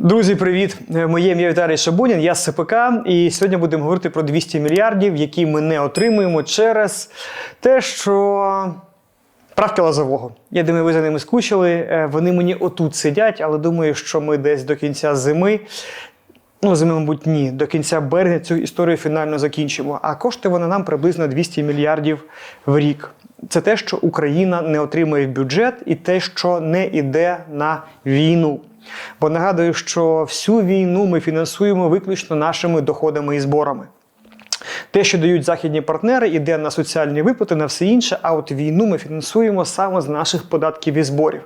Друзі, привіт! Е, Моє ім'я Віталій Шабунін, я з СПК, і сьогодні будемо говорити про 200 мільярдів, які ми не отримуємо через те, що правки лазового. Я думаю, ви за ними скучили. Е, Вони мені отут сидять, але думаю, що ми десь до кінця зими. Ну, зими, мабуть, ні. До кінця березня цю історію фінально закінчимо. А коштує вона нам приблизно 200 мільярдів в рік. Це те, що Україна не отримує бюджет, і те, що не йде на війну. Бо нагадую, що всю війну ми фінансуємо виключно нашими доходами і зборами. Те, що дають західні партнери, іде на соціальні виплати, на все інше. А от війну ми фінансуємо саме з наших податків і зборів.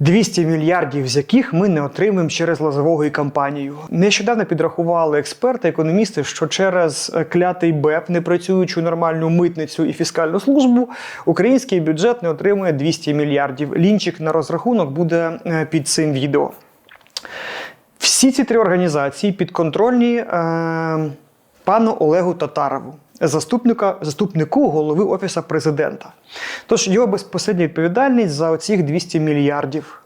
200 мільярдів з яких ми не отримуємо через лазового і кампанію. Нещодавно підрахували експерти, економісти, що через е, клятий БЕП, не працюючу нормальну митницю і фіскальну службу, український бюджет не отримує 200 мільярдів. Лінчик на розрахунок буде е, під цим відео. Всі ці три організації підконтрольні е, пану Олегу Татарову, заступника, заступнику голови Офісу президента. Тож його безпосередня відповідальність за оцих 200 мільярдів.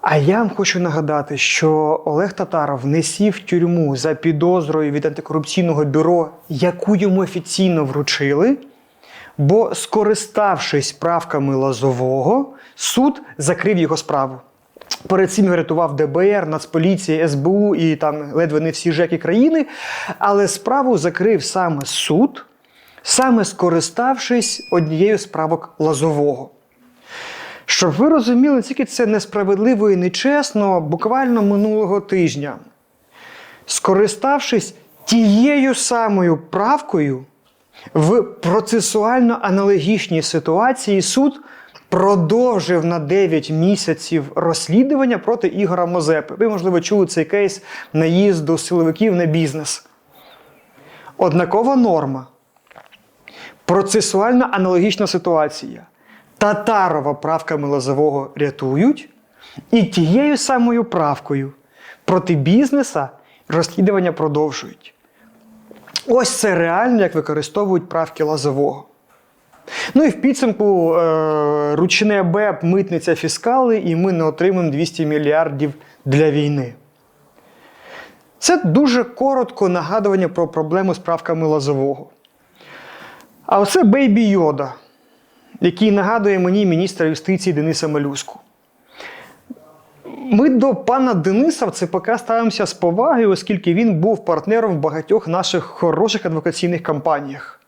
А я вам хочу нагадати, що Олег Татаров не сів в тюрму за підозрою від антикорупційного бюро, яку йому офіційно вручили. Бо, скориставшись правками Лазового, суд закрив його справу. Перед цим його рятував ДБР, Нацполіція, СБУ і там ледве не всі ЖЕКи країни. Але справу закрив саме суд, саме скориставшись однією з правок Лазового. Щоб ви розуміли, наскільки це несправедливо і нечесно, буквально минулого тижня, скориставшись тією самою правкою, в процесуально аналогічній ситуації суд продовжив на 9 місяців розслідування проти Ігора Мозепи. Ви, можливо, чули цей кейс наїзду силовиків на бізнес. Однакова норма. Процесуально аналогічна ситуація. Татарова правками Лозового рятують, і тією самою правкою проти бізнеса розслідування продовжують. Ось це реально, як використовують правки Лозового. Ну і в підсумку е, ручне БЕП, митниця фіскали, і ми не отримаємо 200 мільярдів для війни. Це дуже коротко нагадування про проблему з правками Лозового. А оце Бейбі Йода, який нагадує мені міністра юстиції Дениса Малюску. Ми до пана Дениса в ЦПК ставимося з повагою, оскільки він був партнером в багатьох наших хороших адвокаційних кампаніях.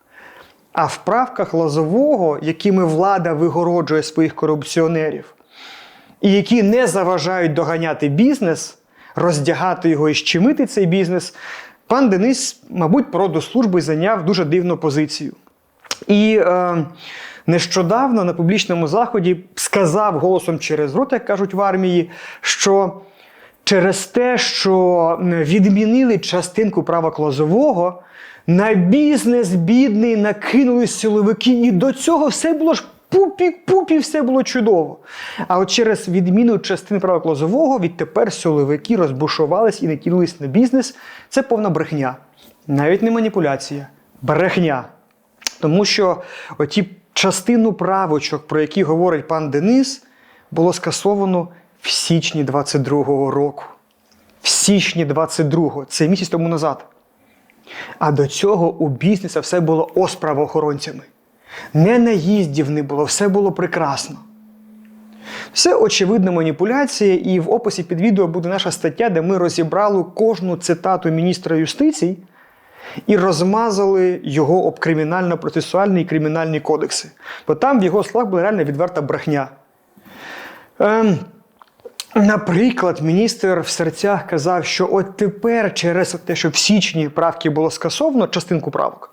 А в правках Лозового, якими влада вигороджує своїх корупціонерів, і які не заважають доганяти бізнес, роздягати його і щемити цей бізнес, пан Денис, мабуть, продослужби зайняв дуже дивну позицію. І е, нещодавно на публічному заході сказав голосом через рот, як кажуть в армії, що через те, що відмінили частинку права Клозового, на бізнес бідний накинулись силовики, і до цього все було ж пупі-пупі, все було чудово. А от через відміну частини права Клозового відтепер силовики розбушувались і накинулись на бізнес. Це повна брехня. Навіть не маніпуляція, брехня. Тому що оті частину правочок, про які говорить пан Денис, було скасовано в січні 22-го року. В січні 22-го, це місяць тому назад. А до цього у бізнеса все було ос правоохоронцями. Не наїздів не було, все було прекрасно. Це очевидна маніпуляція, і в описі під відео буде наша стаття, де ми розібрали кожну цитату міністра юстиції і розмазали його об кримінально-процесуальні і кримінальні кодекси. Бо там в його словах була реально відверта брехня. Ем, Наприклад, міністр в серцях казав, що от тепер, через те, що в січні правки було скасовано, частинку правок,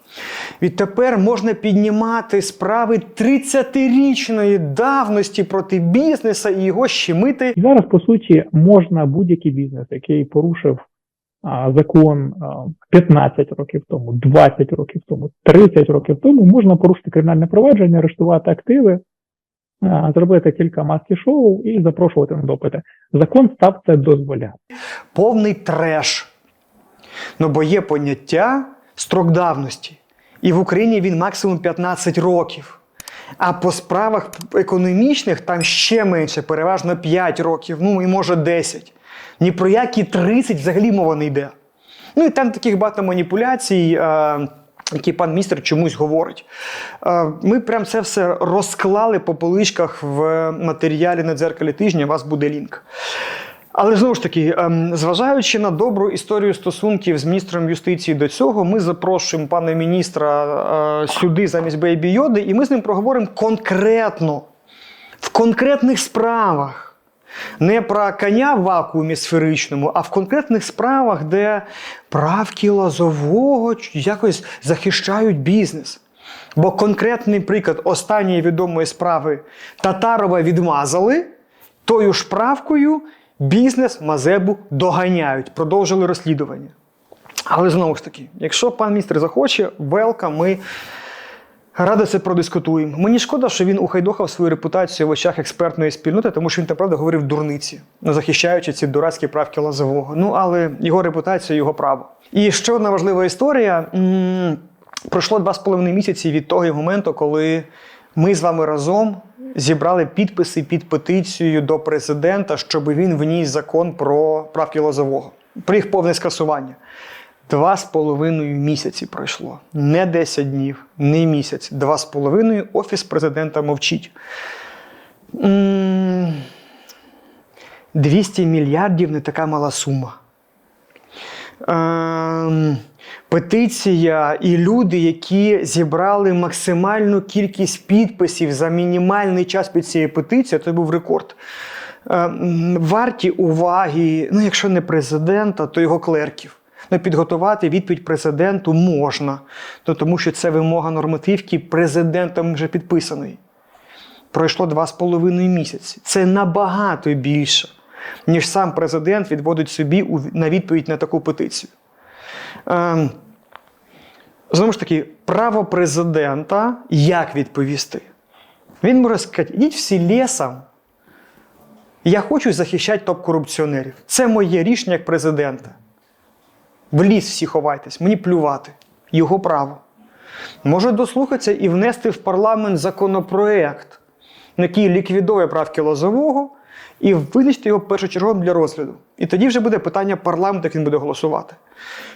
відтепер можна піднімати справи 30-річної давності проти бізнеса і його щемити. Зараз, по суті, можна будь-який бізнес, який порушив а, закон а, 15 років тому, 20 років тому, 30 років тому, можна порушити кримінальне провадження, арештувати активи, зробити кілька маски-шоу і запрошувати на допити. Закон став це дозволяти. повний треш. Ну, бо є поняття строк давності. І в Україні він максимум 15 років. А по справах економічних там ще менше, переважно 5 років, ну і може 10. Ні про які 30 взагалі мова не йде. Ну і там таких багато маніпуляцій, е, які пан міністр чомусь говорить. Е, ми прям це все розклали по поличках в матеріалі на дзеркалі тижня. У вас буде лінк. Але знову ж таки, ем, зважаючи на добру історію стосунків з міністром юстиції до цього, ми запрошуємо пана міністра е, сюди замість Бейбі Йоди, і ми з ним проговоримо конкретно, в конкретних справах. Не про коня в вакуумі сферичному, а в конкретних справах, де правки лозового якось захищають бізнес. Бо конкретний приклад останньої відомої справи Татарова відмазали, тою ж правкою бізнес Мазебу доганяють, продовжили розслідування. Але знову ж таки, якщо пан міністр захоче, велка, ми радо це продискутуємо. Мені шкода, що він ухайдохав свою репутацію в очах експертної спільноти, тому що він, правда, говорив дурниці, ну, захищаючи ці дурацькі правки Лазового. Ну, але його репутація, його право. І ще одна важлива історія. Пройшло два з половиною місяці від того моменту, коли ми з вами разом зібрали підписи під петицією до президента, щоб він вніс закон про правки Лозового, про їх повне скасування. Два з половиною місяці пройшло. Не 10 днів, не місяць. Два з половиною офіс президента мовчить. 200 мільярдів не така мала сума. Ем, петиція і люди, які зібрали максимальну кількість підписів за мінімальний час під цією петицією, це був рекорд. Ем, варті уваги, ну, якщо не президента, то його клерків. Ну, підготувати відповідь президенту можна, ну, тому що це вимога нормативки президентом вже підписаної. Пройшло два з половиною місяці. Це набагато більше, ніж сам президент відводить собі на відповідь на таку петицію. Ем, знову ж таки, право президента як відповісти? Він може сказати: ідіть всі лісом. Я хочу захищати топ-корупціонерів. Це моє рішення як президента. В ліс всі ховайтесь, мені плювати. Його право. Може дослухатися і внести в парламент законопроект, який ліквідує правки Лозового, і визначити його першочерговим для розгляду. І тоді вже буде питання парламенту, як він буде голосувати.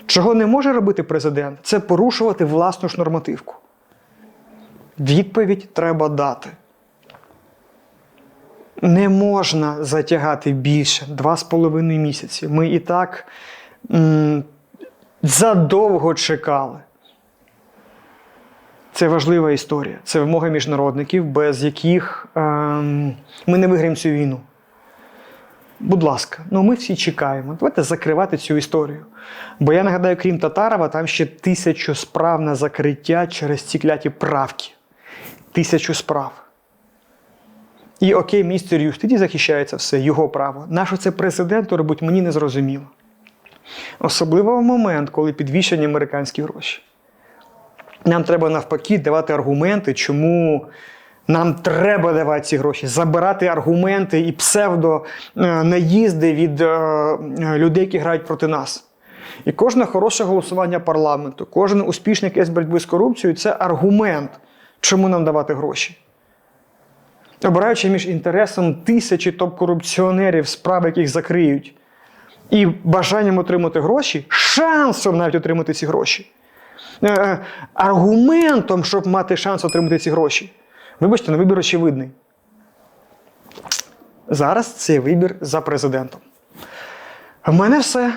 Чого не може робити президент, це порушувати власну ж нормативку. Відповідь треба дати. Не можна затягати більше два з половиною місяці. Ми і так задовго чекали. Це важлива історія. Це вимоги міжнародників, без яких ем, ми не виграємо цю війну. Будь ласка, ну ми всі чекаємо. Давайте закривати цю історію. Бо я нагадаю, крім Татарова, там ще тисячу справ на закриття через ці кляті правки. Тисячу справ. І окей, міністр юстиції захищається все, його право. Нащо це президенту робить, мені не зрозуміло. Особливо в момент, коли підвішені американські гроші. Нам треба навпаки давати аргументи, чому нам треба давати ці гроші, забирати аргументи і псевдо-наїзди від е, е, людей, які грають проти нас. І кожне хороше голосування парламенту, кожен успішний кейс боротьби з корупцією це аргумент, чому нам давати гроші. Обираючи між інтересом тисячі топ-корупціонерів, справ, яких закриють, і бажанням отримати гроші, шансом навіть отримати ці гроші. Е, аргументом, щоб мати шанс отримати ці гроші. Вибачте, на вибір очевидний. Зараз цей вибір за президентом. В мене все.